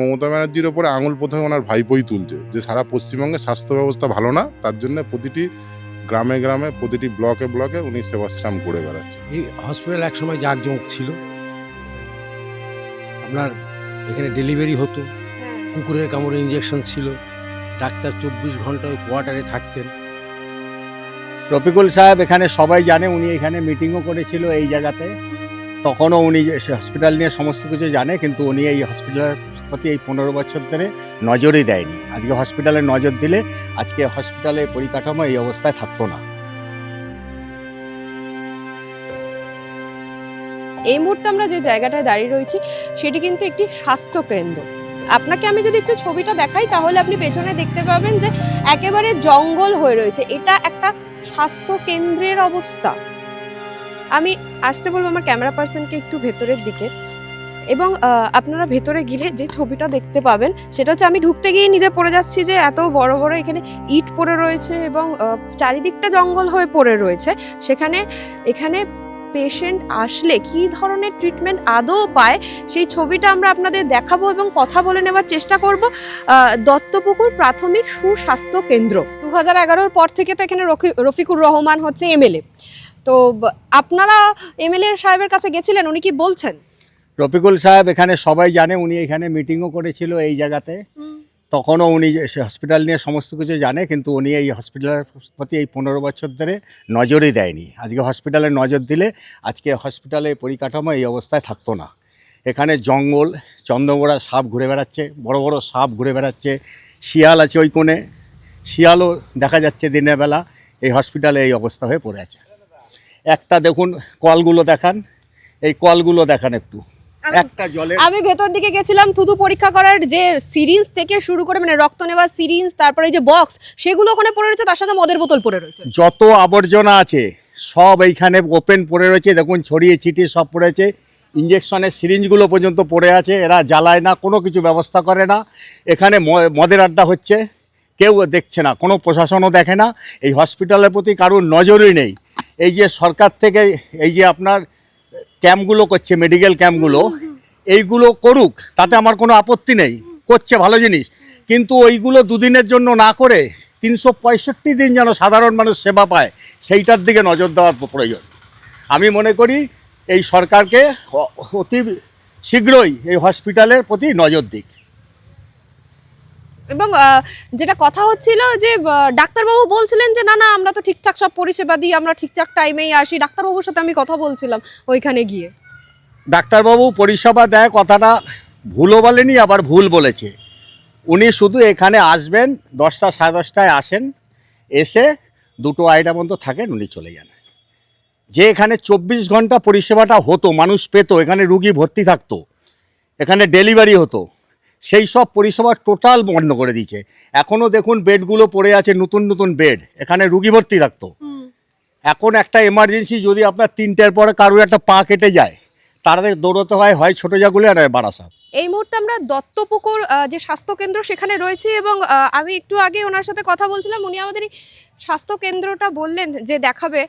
মমতা ব্যানার্জির ওপরে আঙুল প্রথমে ওনার ভাইপোই তুলছে যে সারা পশ্চিমবঙ্গে স্বাস্থ্য ব্যবস্থা ভালো না তার জন্য প্রতিটি গ্রামে গ্রামে প্রতিটি ব্লকে ব্লকে উনি সেবাশ্রাম করে বেড়াচ্ছে এই হসপিটাল একসময় জাঁকজমক ছিল। আপনার এখানে ডেলিভারি হতো কুকুরের কামড়ে ইঞ্জেকশন ছিল ডাক্তার চব্বিশ ঘণ্টা ওই কোয়ার্টারে থাকতেন। রফিকুল সাহেব এখানে সবাই জানে উনি এখানে মিটিংও করেছিল এই জায়গাতে। তখনও উনি যে সে হসপিটাল নিয়ে সমস্ত কিছু জানে কিন্তু উনি এই হসপিটালের প্রতি এই পনেরো বছর ধরে নজরই দেয়নি। আজকে হসপিটালে নজর দিলে আজকে হসপিটালের পরিকাঠামো এই অবস্থায় থাকতো না। এই মুহূর্তে আমরা যে জায়গাটায় দাঁড়িয়ে রয়েছি, সেটি কিন্তু একটি স্বাস্থ্য কেন্দ্র আপনাকে আমি যদি একটু ছবিটা দেখাই, তাহলে আপনি পেছনে দেখতে পাবেন যে একেবারে জঙ্গল হয়ে রয়েছে। এটা একটা স্বাস্থ্য কেন্দ্রের অবস্থা। আমি আসতে বলব আমার ক্যামেরা পার্সনকে একটু ভেতরের দিকে। এবং আপনারা ভেতরে গেলে যে ছবিটা দেখতে পাবেন, সেটা হচ্ছে আমি ঢুকতে গিয়ে নিজে পড়ে যাচ্ছি যে এত বড় বড় এখানে ইট পড়ে রয়েছে এবং চারিদিকটা জঙ্গল হয়ে পড়ে রয়েছে। সেখানে, এখানে পেশেন্ট আসলে কি ধরনের ট্রিটমেন্ট আদৌ পায়, সেই ছবিটা আমরা আপনাদের দেখাবো এবং কথা বলে নেওয়ার চেষ্টা করব। দত্তপুকুর প্রাথমিক সুস্বাস্থ্য কেন্দ্র। দু হাজার পর থেকে তো এখানে রফি- রফিকুর রহমান হচ্ছে এমএলএ তো আপনারা এমএলএ সাহেবের কাছে গেছিলেন, উনি কি বলছেন? রফিকুল সাহেব এখানে সবাই জানে উনি এখানে মিটিংও করেছিল এই জায়গাতে। তখনও উনি যে হসপিটাল নিয়ে সমস্ত কিছু জানে কিন্তু উনি এই হসপিটালের প্রতি এই পনেরো বছর ধরে নজরই দেয়নি। আজকে হসপিটালে নজর দিলে আজকে হসপিটালে পরিকাঠামো এই অবস্থায় থাকতো না। এখানে জঙ্গল চন্দ্রমোড়া সাপ ঘুরে বেড়াচ্ছে বড় বড় সাপ ঘুরে বেড়াচ্ছে শিয়াল আছে ওই কোণে। শিয়ালও দেখা যাচ্ছে দিনের বেলা এই হসপিটালে এই অবস্থা হয়ে পড়ে আছে। একটা দেখুন কলগুলো দেখান। এই কলগুলো দেখান একটু। একটা জলে আমি ভেতর দিকে গেছিলাম থুতু পরীক্ষা করার যে সিরিঞ্জ থেকে শুরু করে মানে রক্ত নেওয়ার সিরিঞ্জ তারপরে যে বক্স সেগুলো ওখানে পড়ে রয়েছে তার সাথে মদের বোতল পড়ে রয়েছে। যত আবর্জনা আছে সব এইখানে ওপেন পড়ে রয়েছে দেখুন ছড়িয়ে ছিটিয়ে সব পড়েছে ইঞ্জেকশনের সিরিঞ্জগুলো পর্যন্ত পড়ে আছে এরা জ্বালায় না কোনো কিছু ব্যবস্থা করে না এখানে মদের আড্ডা হচ্ছে কেউ দেখছে না কোনো প্রশাসনও দেখে না এই হসপিটালের প্রতি কারোর নজরই নেই এই যে সরকার থেকে এই যে আপনার ক্যাম্পগুলো করছে মেডিকেল ক্যাম্পগুলো, এইগুলো করুক, তাতে আমার কোনো আপত্তি নেই। করছে ভালো জিনিস। কিন্তু ওইগুলো দুদিনের জন্য না করে তিনশো পঁয়ষট্টি দিন যেন সাধারণ মানুষ সেবা পায়, সেইটার দিকে নজর দেওয়ার প্রয়োজন। আমি মনে করি এই সরকারকে অতি শীঘ্রই এই হসপিটালের প্রতি নজর দিক। এবং যেটা কথা হচ্ছিল যে ডাক্তারবাবু বলছিলেন যে, না না, আমরা তো ঠিকঠাক সব পরিষেবা দিই, আমরা ঠিকঠাক টাইমেই আসি। ডাক্তারবাবুর সাথে আমি কথা বলছিলাম ওইখানে গিয়ে। ডাক্তারবাবু পরিষেবা দেয় কথাটা ভুলও বলেনি, আবার ভুল বলেছে। উনি শুধু এখানে আসবেন, দশটা, সাড়ে দশটায় আসেন, এসে দুটো আড়াইটা পর্যন্ত থাকেন, উনি চলে যান। যে এখানে চব্বিশ ঘণ্টা পরিষেবাটা হতো, মানুষ পেত, এখানে রুগী ভর্তি থাকতো, এখানে ডেলিভারি হতো সেই সব পরিষেবা টোটাল বন্ধ করে দিয়েছে। এখনও দেখুন বেডগুলো পড়ে আছে নতুন নতুন বেড। এখানে রুগী ভর্তি থাকতো। এখন একটা এমার্জেন্সি যদি আপনার তিনটের পরে কারোর একটা পা কেটে যায় তাদের দৌড়তে হয় হয় ছোটো জাগুলে আর বারাসাত এই মুহূর্তে আমরা দত্তপুকুর যে স্বাস্থ্য কেন্দ্র সেখানে রয়েছে এবং আমি একটু আগে ওনার সাথে কথা বলছিলাম। উনি আমাদের এই স্বাস্থ্য কেন্দ্রটা বললেন যে দেখাবে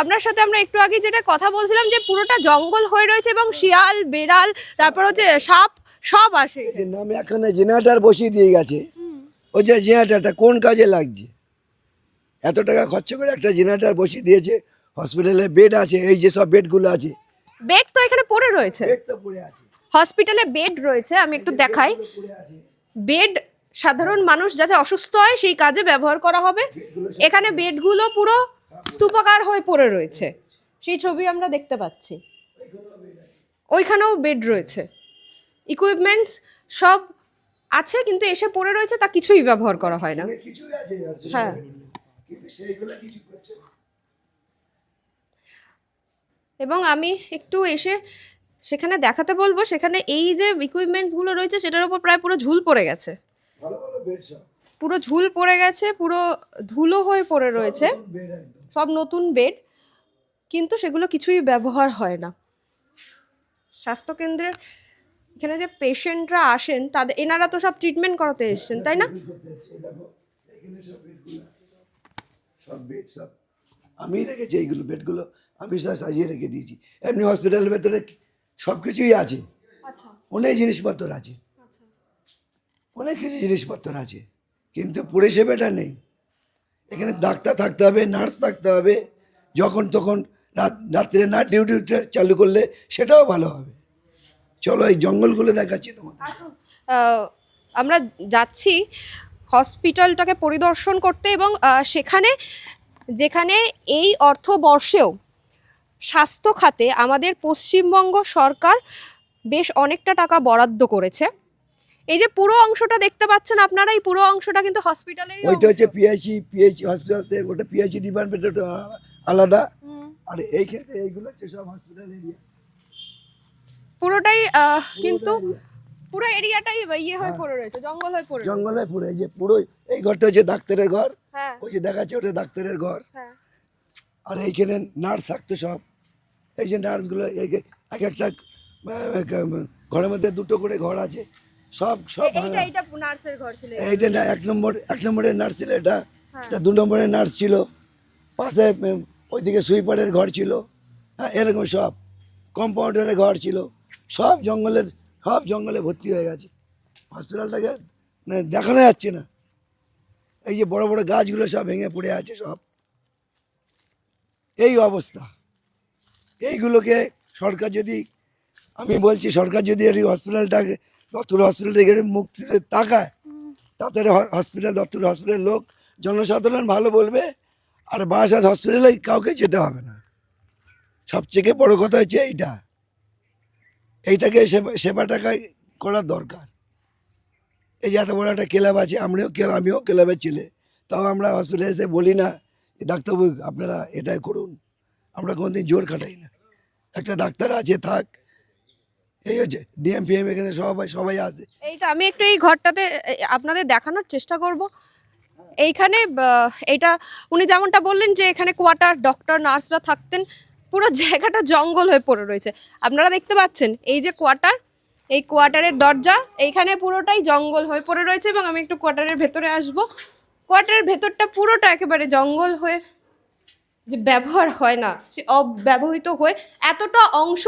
আপনার সাথে আমরা একটু আগে যেটা কথা বলছিলাম যে পুরোটা জঙ্গল হয়ে রয়েছে এবং শিয়াল বেড়াল তারপর হচ্ছে সাপ সব আসে নামে এখানে জেনারেটার বসিয়ে দিয়ে গেছে। ওই যে জেনারেটারটা কোন কাজে লাগছে? এত টাকা খরচ করে একটা জেনারেটার বসিয়ে দিয়েছে। হসপিটালে বেড আছে এই যে সব বেডগুলো আছে। বেড তো এখানে পড়ে রয়েছে। বেড তো পড়ে আছে। হসপিটালে বেড রয়েছে আমি একটু দেখাই। বেড সাধারণ মানুষ যাতে অসুস্থ হয় সেই কাজে ব্যবহার করা হবে। এখানে বেডগুলো পুরো স্তূপাকার হয়ে পড়ে রয়েছে। সেই ছবি আমরা দেখতে পাচ্ছি। ওইখানেও বেড রয়েছে। ইকুইপমেন্টস সব আছে কিন্তু এসে পড়ে রয়েছে তা কিছুই ব্যবহার করা হয় না। hospital-এ হ্যাঁ। এবং আমি একটু এসে সেখানে দেখাতে বলব সেখানে এই যে ইকুইপমেন্টসগুলো রয়েছে সেটার উপর প্রায় পুরো ঝুল পড়ে গেছে। পুরো ঝুল পড়ে গেছে পুরো ধুলো হয়ে পড়ে রয়েছে। সব নতুন বেড কিন্তু সেগুলো কিছুই ব্যবহার হয় না। স্বাস্থ্যকেন্দ্রের এখানে যে পেশেন্টরা আসেন তাদের এনারা তো সব ট্রিটমেন্ট করাতে এসছেন তাই না? সব বেড সব। আমি রেখেছি এইগুলো বেডগুলো আমি সব সাজিয়ে রেখে দিয়েছি। এমনি হসপিটালের ভেতরে সব কিছুই আছে। আচ্ছা। অনেক জিনিসপত্র আছে। আচ্ছা। অনেক কিছু জিনিসপত্র আছে কিন্তু পরিষেবাটা নেই। এখানে ডাক্তার থাকতে হবে, নার্স থাকতে হবে। যখন তখন রাত, রাত্রে না ডিউটি চালু করলে সেটাও ভালো হবে। চলো এই জঙ্গলগুলো দেখাচ্ছি তোমাদের। আমরা যাচ্ছি হসপিটালটাকে পরিদর্শন করতে এবং সেখানে, যেখানে এই অর্থবর্ষেও স্বাস্থ্য খাতে আমাদের পশ্চিমবঙ্গ সরকার বেশ অনেকটা টাকা বরাদ্দ করেছে। এই যে পুরো অংশটা দেখতে পাচ্ছেন আপনারা এই পুরো অংশটা কিন্তু হসপিটালের ওইটা হচ্ছে পিআইসি পিএইচি হসপিটাল ওটা পিআইসি ডিপার্টমেন্ট আলাদা। আর এইখানে এইগুলো হচ্ছে সব হসপিটাল এরিয়া পুরোটাই কিন্তু পুরো এরিয়াটাই ইয়ে হয়ে পড়ে রয়েছে জঙ্গল হয়ে পড়ে। জঙ্গলে পুরো এই যে পুরো এই ঘরটা হচ্ছে ডাক্তারের ঘর। হ্যাঁ। ওই যে দেখাচ্ছে ওটা ডাক্তারের ঘর। হ্যাঁ। আর এইখানে নার্স থাকতো সব। এই যে নার্সগুলো এই এক একটা ঘরের মধ্যে দুটো করে ঘর আছে। সব সব এইটা ভাঙা নার্সের ঘর ছিল এইটা না এক নম্বর এক নম্বরের নার্স ছিল এটা। হ্যাঁ। এটা দু নম্বরের নার্স ছিল। পাশে ওইদিকে সুইপারের ঘর ছিল। হ্যাঁ এরকম সব। কম্পাউন্ডারের ঘর ছিল। সব জঙ্গলের সব জঙ্গলে ভর্তি হয়ে গেছে। হসপিটালটাকে মানে দেখানো যাচ্ছে না। এই যে বড় বড় গাছগুলো সব ভেঙে পড়ে আছে সব। এই অবস্থা। এইগুলোকে সরকার যদি আমি বলছি সরকার যদি এই হসপিটালটাকে দত্তর হসপিটালটাকে মুখ তুলে তাকায়। তাতে হসপিটাল দত্তর হসপিটালের লোক জনসাধারণ ভালো বলবে, আর বারাসাত হসপিটালে কাউকে যেতে হবে না। সবথেকে বড় কথা হচ্ছে এইটা। এইটাকে সেবা সেবাটাকে করার দরকার। এই যে এত বড় একটা ক্লাব আছে, আমরাও আমিও ক্লাবের ছেলে। তাও আমরা হসপিটালে এসে বলি না ডাক্তারবাবু, আপনারা এটাই করুন। আমরা কোনোদিন জোর খাটাই না। একটা ডাক্তার আছে, থাক এই হচ্ছে ডিএম এখানে সবাই সবাই আসে এইটা আমি একটু এই ঘরটাতে আপনাদের দেখানোর চেষ্টা করব। এইখানে এইটা, উনি যেমনটা বললেন যে এখানে কোয়ার্টার, ডক্টর, নার্সরা থাকতেন, পুরো জায়গাটা জঙ্গল হয়ে পড়ে রয়েছে। আপনারা দেখতে পাচ্ছেন, এই যে কোয়ার্টার, এই কোয়ার্টারের দরজা, এইখানে পুরোটাই জঙ্গল হয়ে পড়ে রয়েছে এবং আমি একটু কোয়ার্টারের ভেতরে আসব। কোয়ার্টারের ভেতরটা পুরোটা একেবারে জঙ্গল হয়ে যে ব্যবহার হয় না, সে অব্যবহৃত হয়ে, এতটা অংশ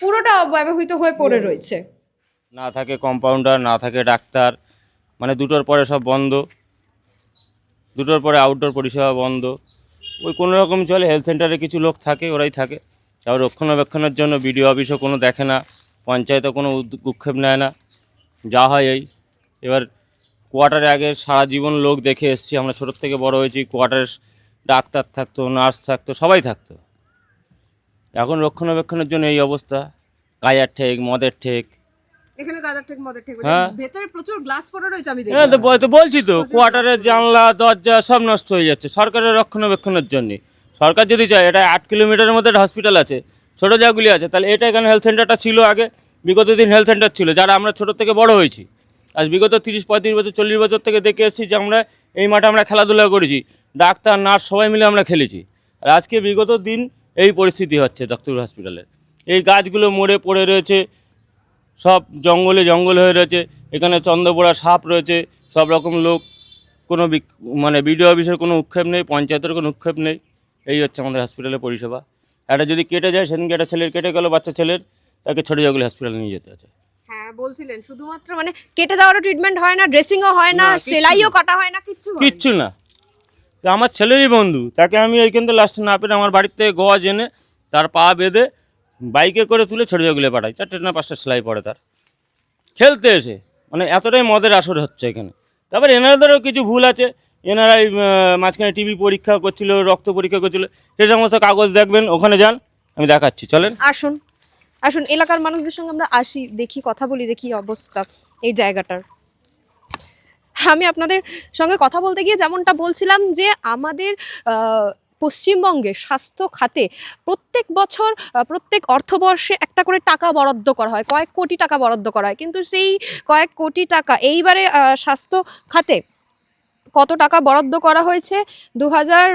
পুরোটা অব্যবহৃত হয়ে পড়ে রয়েছে। না থাকে কম্পাউন্ডার না থাকে ডাক্তার মানে দুটোর পরে সব বন্ধ। দুটোর পরে আউটডোর পরিষেবা বন্ধ। ওই কোনো রকম চলে হেলথ সেন্টারে কিছু লোক থাকে ওরাই থাকে। তাও রক্ষণাবেক্ষণের জন্য বিডিও অফিসও কোনো দেখে না পঞ্চায়েতও কোনো উৎক্ষেপ নেয় না। যা হয় এই। এবার কোয়ার্টারে আগে সারা জীবন লোক দেখে এসছি আমরা ছোটোর থেকে বড় হয়েছি কোয়ার্টারে ডাক্তার থাকতো নার্স থাকতো সবাই থাকতো। এখন রক্ষণাবেক্ষণের জন্য এই অবস্থা। কায়ার ঠেক মদের ঠেক। এখানে গাদার ঠিক মদের ঠিক। হ্যাঁ। ভেতরে প্রচুর গ্লাস পড়ে রয়েছে আমি হ্যাঁ তো তো বলছি তো কোয়ার্টারের জানলা দরজা সব নষ্ট হয়ে যাচ্ছে সরকারের রক্ষণাবেক্ষণের জন্য। সরকার যদি চায় এটা আট কিলোমিটারের মধ্যে একটা হসপিটাল আছে ছোটো জায়গাগুলি আছে তাহলে এটা এখানে হেলথ সেন্টারটা ছিল আগে বিগত দিন হেলথ সেন্টার ছিল যারা আমরা ছোটো থেকে বড় হয়েছি। আজ বিগত তিরিশ পঁয়ত্রিশ বছর চল্লিশ বছর থেকে দেখে এসেছি যে আমরা এই মাঠে আমরা খেলাধুলা করেছি ডাক্তার নার্স সবাই মিলে আমরা খেলেছি। আর আজকে বিগত দিন এই পরিস্থিতি হচ্ছে ডক্টর হসপিটালের এই গাছগুলো মরে পড়ে রয়েছে সব জঙ্গলে জঙ্গল হয়ে রয়েছে এখানে চন্দ্রপোড়া সাপ রয়েছে সব রকম লোক কোনো মানে বিডিও অফিসের কোনো উৎক্ষেপ নেই পঞ্চায়েতের কোনো উৎক্ষেপ নেই এই হচ্ছে আমাদের হসপিটালের পরিষেবা। একটা যদি কেটে যায় সেদিনকে একটা ছেলের কেটে গেলো বাচ্চা ছেলের তাকে ছোটো জাগুলি হসপিটালে নিয়ে যেতে আছে হ্যাঁ বলছিলেন শুধুমাত্র মানে কেটে যাওয়ারও ট্রিটমেন্ট হয় না ড্রেসিংও হয় না সেলাইও কাটা হয় না কিচ্ছু না। কিচ্ছু না। আমার ছেলেরই বন্ধু, তাকে আমি এইখান থেকে লাস্টে না পেরে আমার বাড়ির থেকে গোয়া জেনে তার পা বেঁধে বাইকে করে তুলে ছোটো জাগুলে পাঠাই। চারটে না পাঁচটা সেলাই পড়ে তার। খেলতে এসে মানে এতটাই মদের আসর হচ্ছে এখানে। তারপর এনারাদেরও কিছু ভুল আছে। এনারাই মাঝখানে টিভি পরীক্ষা করছিল, রক্ত পরীক্ষা করছিল। সে সমস্ত কাগজ দেখবেন, ওখানে যান, আমি দেখাচ্ছি। চলেন। আসুন আসুন, এলাকার মানুষদের সঙ্গে আমরা আসি, দেখি, কথা বলি যে কি অবস্থা এই জায়গাটার। আমি আপনাদের সঙ্গে কথা বলতে গিয়ে যেমনটা বলছিলাম যে আমাদের পশ্চিমবঙ্গে স্বাস্থ্য খাতে প্রত্যেক বছর প্রত্যেক অর্থবর্ষে একটা করে টাকা বরাদ্দ করা হয়, কয়েক কোটি টাকা বরাদ্দ করা হয়। কিন্তু সেই কয়েক কোটি টাকা, এইবারে স্বাস্থ্য খাতে কত টাকা বরাদ্দ করা হয়েছে? দু হাজার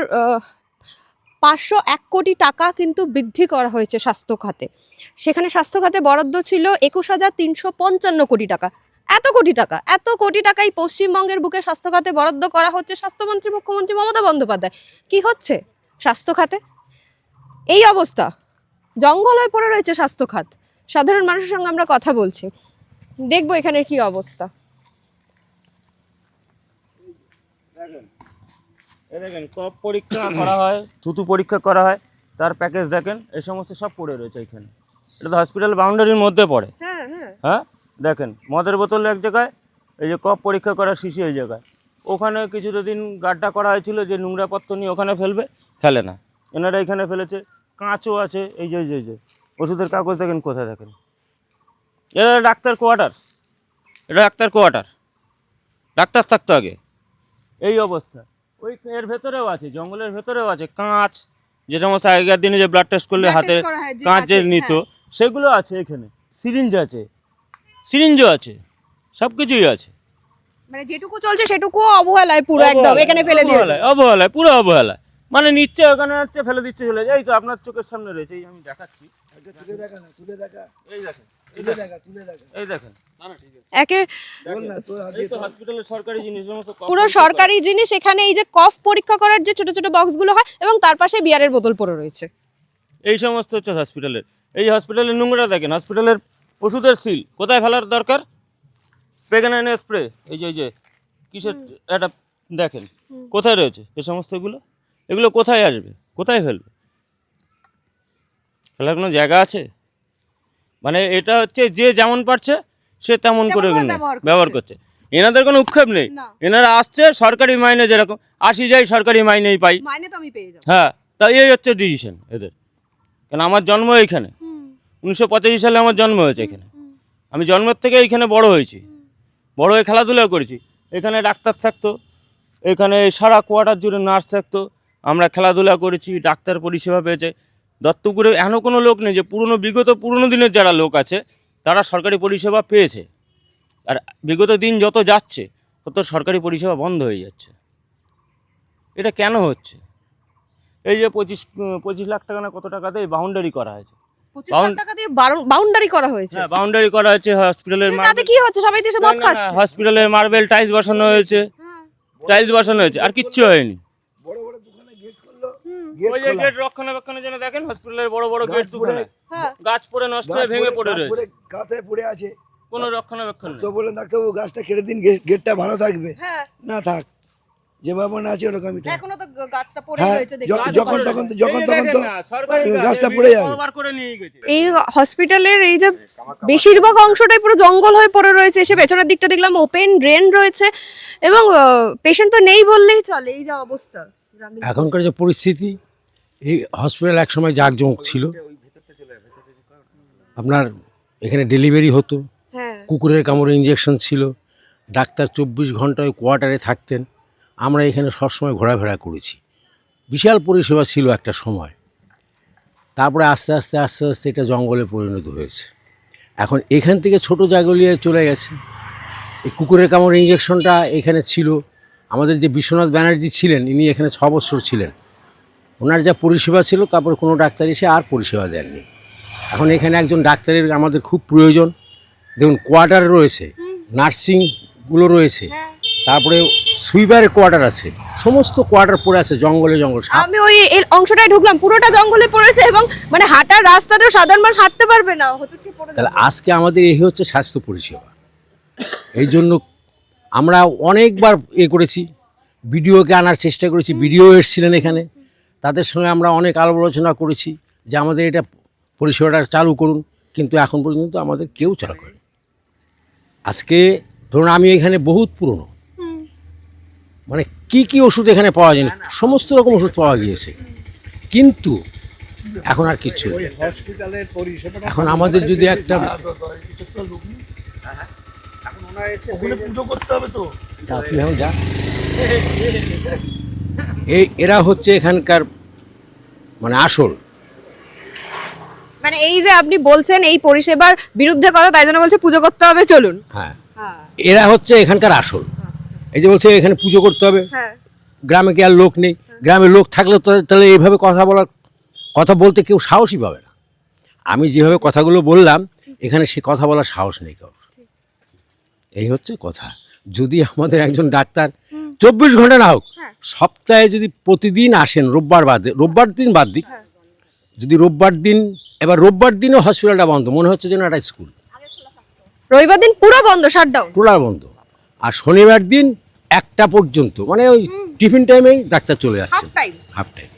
পাঁচশো এক কোটি টাকা কিন্তু বৃদ্ধি করা হয়েছে স্বাস্থ্য খাতে। সেখানে স্বাস্থ্য খাতে বরাদ্দ ছিল একুশ হাজার তিনশো পঞ্চান্ন কোটি টাকা। এত কোটি টাকা এত কোটি টাকাই পশ্চিমবঙ্গের বুকে স্বাস্থ্য খাতে বরাদ্দ করা হচ্ছে স্বাস্থ্যমন্ত্রী মুখ্যমন্ত্রী মমতা বন্দ্যোপাধ্যায়। কি হচ্ছে? স্বাস্থ্য খাতে এই অবস্থা। জঙ্গল হয়ে পড়ে রয়েছে স্বাস্থ্য খাত সাধারণ মানুষের সঙ্গে আমরা কথা বলছি। দেখব এখানের কি অবস্থা। দেখেন কপ পরীক্ষা করা হয় থুতু পরীক্ষা করা হয় তার প্যাকেজ দেখেন এই সমস্ত সব পড়ে রয়েছে এখানে। এটা তো হসপিটাল বাউন্ডারির মধ্যে পড়ে। হ্যাঁ হ্যাঁ। হ্যাঁ? দেখেন মদের বোতল এক জায়গায় এই যে কপ পরীক্ষা করা শিশি এই জায়গায়। ওখানে কিছুটা দিন গাড্ডা করা হয়েছিল যে নোংরাপত্র নিয়ে ওখানে ফেলবে ফেলে না। এনারা এখানে ফেলেছে কাঁচও আছে এই যে এই যে ওষুধের কাগজ দেখেন কোথায় দেখেন। এরা ডাক্তার কোয়ার্টার এটা ডাক্তার কোয়ার্টার। ডাক্তার থাকতো আগে। এই অবস্থা। ওই এর ভেতরেও আছে জঙ্গলের ভেতরেও আছে কাঁচ যে সমস্ত আগেকার দিনে যে ব্লাড টেস্ট করলে হাতে কাঁচ যে নিত হ্যাঁ। সেগুলো আছে এখানে। সিরিঞ্জ আছে। সিরিঞ্জও আছে সব কিছুই আছে। মানে যেটুকু চলছে সেটুকু অবহেলায় পুরো একদম এখানে ফেলে দিয়েছে। অবহেলায়, অবহেলায় পুরো অবহেলায়। মানে নিচ্ছে ওখানে হচ্ছে ফেলে দিচ্ছে চলে যায়। এই তো আপনার চোখের সামনে রয়েছে এই আমি দেখাচ্ছি। একটা তুলে দেখা না তুলে দেখা। এই দেখেন এই তুলে দেখেন দেখা তুলে দেখা। এই দেখেন। একে বল না তোর হাত এই দিয়ে তো তোল। হসপিটালের সরকারি জিনিস সমস্ত কফ পুরো সরকারি জিনিস এখানে এই যে কফ পরীক্ষা করার যে ছোট ছোট বক্সগুলো হয় এবং তার পাশে বিয়ারের বোতল পড়ে রয়েছে। এই সমস্ত হচ্ছে হসপিটালের এই হসপিটালের নোংরা দেখেন হসপিটালের ওষুধের সিল কোথায় ফেলার দরকার? প্রেগনাইন স্প্রে এই যে এই যে কিসের এটা দেখেন কোথায় রয়েছে এ সমস্তগুলো? এগুলো কোথায় আসবে? কোথায় ফেলবে? ফেলার কোনো জায়গা আছে? মানে এটা হচ্ছে যে যেমন পারছে সে তেমন করে ব্যবহার করছে। এনাদের কোনো উৎক্ষেপ নেই। এনারা আসছে সরকারি মাইনে যেরকম আসি যাই সরকারি মাইনেই পাই। হ্যাঁ তা এই হচ্ছে ডিসিশন এদের। কেন আমার জন্ম এইখানে। উনিশশো পঁচাশি সালে আমার জন্ম হয়েছে এখানে। আমি জন্মের থেকে এইখানে বড় হয়েছি। বড় হয়ে খেলাধুলাও করেছি। এখানে ডাক্তার থাকতো এখানে সারা কোয়ার্টার জুড়ে নার্স থাকতো। আমরা খেলাধুলা করেছি ডাক্তার পরিষেবা পেয়েছে। দত্তপুরে এমন কোনো লোক নেই যে পুরনো বিগত পুরনো দিনের যারা লোক আছে তারা সরকারি পরিষেবা পেয়েছে। আর বিগত দিন যত যাচ্ছে তত সরকারি পরিষেবা বন্ধ হয়ে যাচ্ছে। এটা কেন হচ্ছে? এই যে পঁচিশ পঁচিশ লাখ টাকা না কত টাকা দিয়ে বাউন্ডারি করা হয়েছে। পঁচিশ লাখ টাকা দিয়ে বাউন্ডারি করা হয়েছে। হ্যাঁ বাউন্ডারি করা হয়েছে হসপিটালের তাতে কি হচ্ছে? সবাই তো এসে মদ খাচ্ছে। হসপিটালের মার্বেল টাইলস বসানো হয়েছে। টাইলস বসানো হয়েছে আর কিচ্ছু হয়নি। বড় বড় দোকানে গেট করল ওই যে গেট রক্ষণাবেক্ষণের জন্য দেখেন হসপিটালের বড় বড় গেট দুখানে। হ্যাঁ। গাছ পড়ে নষ্ট হয়ে ভেঙে পড়ে গাছ রয়েছে। কাঁথায় পড়ে আছে। কোনো রক্ষণাবেক্ষণ তো ডাক্তারবাবু গাছটা কেটে দিন গে- গেটটা ভালো থাকবে। হ্যাঁ। না থাক। যেভাবে না আছে ওরকমই থাক। এখনও তো গাছটা পড়ে হ্যাঁ, রয়েছে দেখি। যখন তখন তো- যখন এই তখন তো গাছটা পড়ে যাবে। এই হসপিটালের এই যে বেশিরভাগ অংশটাই পুরো জঙ্গল হয়ে পড়ে রয়েছে এসে পেছনের দিকটা দেখলাম ওপেন ড্রেন রয়েছে এবং পেশেন্ট তো নেই বললেই চলে এই যা অবস্থা। এখনকার যে পরিস্থিতি এই হসপিটাল একসময় জাঁকজমক ছিল। আপনার এখানে ডেলিভারি হতো হ্যাঁ। কুকুরের কামড়ে ইঞ্জেকশন ছিল ডাক্তার চব্বিশ ঘন্টায় কোয়ার্টারে থাকতেন। আমরা এখানে সবসময় ঘোরাফেরা করেছি। বিশাল পরিষেবা ছিল একটা সময়। তারপরে আস্তে আস্তে আস্তে আস্তে এটা জঙ্গলে পরিণত হয়েছে। এখন এখান থেকে ছোট জায়গাগুলিয়ে চলে গেছে। এই কুকুরের কামড় ইঞ্জেকশনটা এখানে ছিল। আমাদের যে বিশ্বনাথ ব্যানার্জি ছিলেন ইনি এখানে ছ বছর ছিলেন। ওনার যা পরিষেবা ছিল তারপর কোনো ডাক্তার এসে আর পরিষেবা দেননি। এখন এখানে একজন ডাক্তারের আমাদের খুব প্রয়োজন। দেখুন কোয়ার্টার রয়েছে নার্সিংগুলো রয়েছে। তারপরে সুইপারের কোয়ার্টার আছে। সমস্ত কোয়ার্টার পড়ে আছে জঙ্গলে জঙ্গল। আমি ওই এই অংশটায় ঢুকলাম পুরোটা জঙ্গলে পড়েছে এবং মানে হাঁটার রাস্তাতেও সাধারণ মানুষ হাঁটতে পারবে না। তাহলে আজকে আমাদের এই হচ্ছে স্বাস্থ্য পরিষেবা। এই জন্য আমরা অনেকবার এ করেছি বিডিওকে আনার চেষ্টা করেছি বিডিও এসেছিলেন এখানে। তাদের সঙ্গে আমরা অনেক আলোচনা করেছি যে আমাদের এটা পরিষেবাটা চালু করুন কিন্তু এখন পর্যন্ত আমাদের কেউ চালু করেনি। আজকে ধরুন আমি এখানে বহুত পুরনো। মানে কি কি ওষুধ এখানে পাওয়া যায়? সমস্ত রকম ওষুধ পাওয়া গিয়েছে। কিন্তু এখন আর কিচ্ছু নেই। এখন আমাদের যদি একটা ওখানে পুজো করতে হবে তো। তা আপনি এখন যান। এই এরা হচ্ছে এখানকার মানে আসল। মানে এই যে আপনি বলছেন এই পরিষেবার বিরুদ্ধে কথা তাই জন্য বলছে পুজো করতে হবে চলুন। হ্যাঁ। এরা হচ্ছে এখানকার আসল। এই যে বলছে এখানে পুজো করতে হবে। হ্যাঁ। গ্রামে কি আর লোক নেই? গ্রামে লোক থাকলে তাহলে এইভাবে কথা বলার কথা বলতে কেউ সাহসই পাবে না। আমি যেভাবে কথাগুলো বললাম এখানে সে কথা বলার সাহস নেই কারোর। এই হচ্ছে কথা। যদি আমাদের একজন ডাক্তার চব্বিশ ঘণ্টা না হোক হ্যাঁ। সপ্তাহে যদি প্রতিদিন আসেন রোববার বাদে রোববার দিন বাদ দিক। যদি রোববার দিন এবার রোববার দিনও হসপিটালটা বন্ধ মনে হচ্ছে যেন একটা স্কুল রবিবার দিন পুরো বন্ধ শাটডাউন টোলার বন্ধ। আর শনিবার দিন একটা পর্যন্ত মানে ওই টিফিন টাইমেই ডাক্তার চলে হাফ যাচ্ছে টাইম হাফ টাইম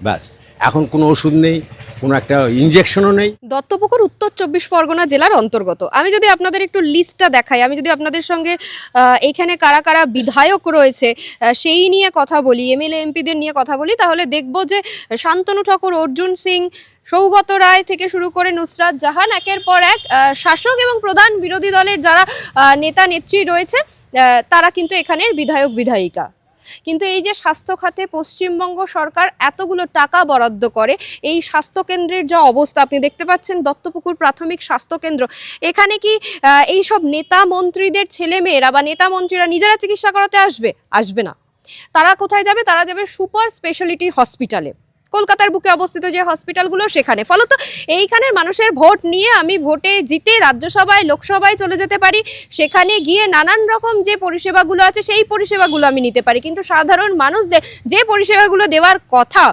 ব্যাস এখন কোনো ওষুধ নেই কোনো একটা ইঞ্জেকশনও নেই। দত্তপুকুর উত্তর চব্বিশ পরগনা জেলার অন্তর্গত। আমি যদি আপনাদের একটু লিস্টটা দেখাই আমি যদি আপনাদের সঙ্গে আহ, এইখানে কারা কারা বিধায়ক রয়েছে সেই নিয়ে কথা বলি এমএলএ এমপিদের নিয়ে কথা বলি তাহলে দেখব যে শান্তনু ঠাকুর অর্জুন সিং সৌগত রায় থেকে শুরু করে নুসরাত জাহান একের পর এক শাসক এবং প্রধান বিরোধী দলের যারা নেতা নেত্রী রয়েছে তারা কিন্তু এখানের বিধায়ক, বিধায়িকা। কিন্তু এই যে স্বাস্থ্য খাতে পশ্চিমবঙ্গ সরকার এতগুলো টাকা বরাদ্দ করে, এই স্বাস্থ্য কেন্দ্রের যা অবস্থা, আপনি দেখতে পাচ্ছেন দত্তপুকুর প্রাথমিক স্বাস্থ্য কেন্দ্র। এখানে কি এই সব নেতা মন্ত্রীদের ছেলে মেয়েরা বা নেতা মন্ত্রীরা নিজেরা চিকিৎসা করাতে আসবে? আসবে না। তারা কোথায় যাবে? তারা যাবে সুপার স্পেশালিটি হসপিটালে। কলকাতার বুকে অবস্থিত যে হসপিটালগুলো সেখানে। ফলত এইখানের মানুষের ভোট নিয়ে আমি ভোটে জিতে রাজ্যসভায়, লোকসভায় চলে যেতে পারি। সেখানে গিয়ে নানান রকম যে পরিষেবাগুলো আছে, সেই পরিষেবাগুলো আমি নিতে পারি। কিন্তু সাধারণ মানুষদের যে পরিষেবাগুলো দেওয়ার কথা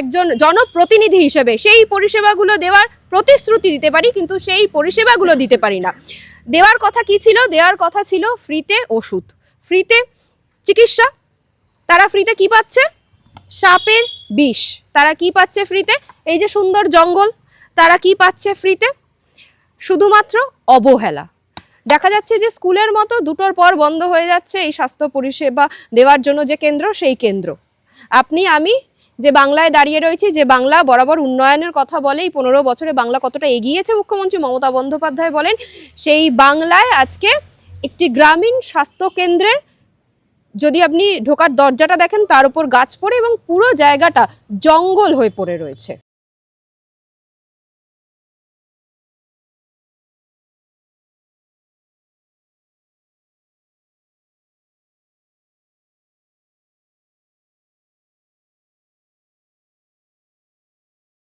একজন জনপ্রতিনিধি হিসেবে সেই পরিষেবাগুলো দেওয়ার প্রতিশ্রুতি দিতে পারি, কিন্তু সেই পরিষেবাগুলো দিতে পারি না। দেওয়ার কথা কি ছিল? দেওয়ার কথা ছিল ফ্রিতে ওষুধ। ফ্রিতে চিকিৎসা। তারা ফ্রিতে কি পাচ্ছে? সাপের বিষ। তারা কি পাচ্ছে ফ্রিতে এই যে সুন্দর জঙ্গল, তারা কি পাচ্ছে ফ্রিতে শুধুমাত্র অবহেলা। দেখা যাচ্ছে যে স্কুলের মতো দুটোর পর বন্ধ হয়ে যাচ্ছে এই স্বাস্থ্য পরিষেবা দেওয়ার জন্য যে কেন্দ্র, সেই কেন্দ্র। আপনি, আমি যে বাংলায় দাঁড়িয়ে রয়েছি, যে বাংলা বরাবর উন্নয়নের কথা বলে এই পনেরো বছরে বাংলা কতটা এগিয়েছে, মুখ্যমন্ত্রী মমতা বন্দ্যোপাধ্যায় বলেন, সেই বাংলায় আজকে একটি গ্রামীণ স্বাস্থ্য কেন্দ্রের যদি আপনি ঢোকার দরজাটা দেখেন, তার উপর গাছ পড়ে এবং পুরো জায়গাটা জঙ্গল হয়ে পড়ে রয়েছে।